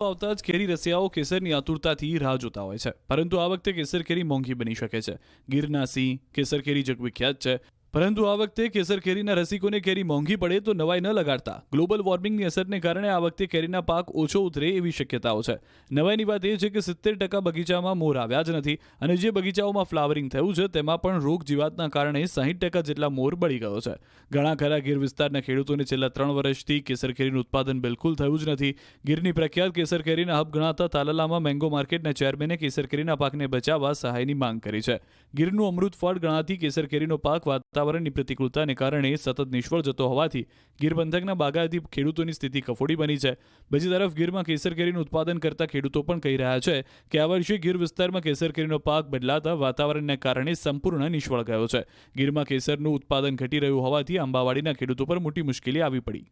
આવતા જ કેરી રસિયાઓ કેસરની આતુરતાથી રાહ જોતા હોય છે. પરંતુ આ વખતે કેસર કેરી મોંઘી બની શકે છે. ગીરના સિંહ કેસર કેરી જગવિખ્યાત છે. પરંતુ આ વખતે કેસર કેરીના રસિકોને કેરી મોંઘી પડે તો નવાઈ ન લગાડતા. ગ્લોબલ વોર્મિંગની અસરને કારણે આ વખતે કેરીના પાક ઓછો ઉતરે એવી શક્યતાઓ છે. નવાઈની વાત એ છે કે સિત્તેર ટકા બગીચામાં મોર આવ્યા જ નથી અને જે બગીચાઓમાં ફ્લાવરિંગ થયું છે તેમાં પણ રોગ જીવાતના કારણે સાહીઠ ટકા જેટલા મોર બળી ગયો છે. ઘણા ખરા ગીર વિસ્તારના ખેડૂતોને છેલ્લા ત્રણ વર્ષથી કેસર કેરીનું ઉત્પાદન બિલકુલ થયું જ નથી. ગીરની પ્રખ્યાત કેસર કેરીના હબ ગણાતા તાલાલામાં મેંગો માર્કેટના ચેરમેને કેસર કેરીના પાકને બચાવવા સહાયની માંગ કરી છે. ગીરનું અમૃત ફળ ગણાતી કેસર કેરીનો પાક વાતાવરણની પ્રતિકૂળતાને કારણે સતત નિષ્ફળ જતો હોવાથી ગીર પંથકના બાગાયતી ખેડૂતોની સ્થિતિ કફોડી બની છે. બીજી તરફ ગીરમાં કેસર કેરીનું ઉત્પાદન કરતા ખેડૂતો પણ કહી રહ્યા છે કે આ વર્ષે ગીર વિસ્તારમાં કેસર કેરીનો પાક બદલાતા વાતાવરણને કારણે સંપૂર્ણ નિષ્ફળ ગયો છે. ગીરમાં કેસરનું ઉત્પાદન ઘટી રહ્યું હોવાથી આંબાવાડીના ખેડૂતો પર મોટી મુશ્કેલી આવી પડી.